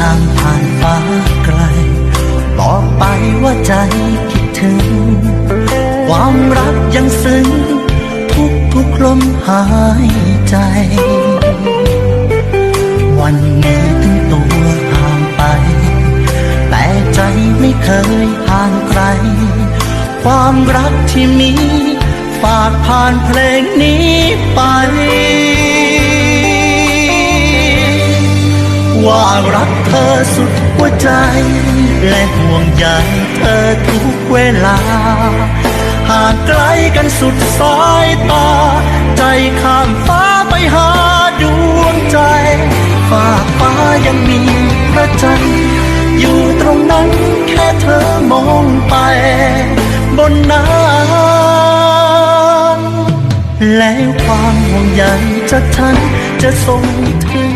ทางผ่านฟ้าไกล บอกไปว่าใจคิดถึง ความรักยังซึ้งทุกทุกลมหายใจ วันนี้ถึงตัวห่างไป แต่ใจไม่เคยห่างไกล ความรักที่มี ฝากผ่านเพลงนี้ไป ว่ารักเธอสุดหัวใจ และห่วงใยเธอทุกเวลาหากไกลกันสุดสายตา ใจข้ามฟ้าไปหาดวงใจฝากฟ้ายังมีพระจันทร์อยู่ตรงนั้นแค่เธอมองไป บนน้ำแล้วความห่วงใยจากฉันจะส่งถึง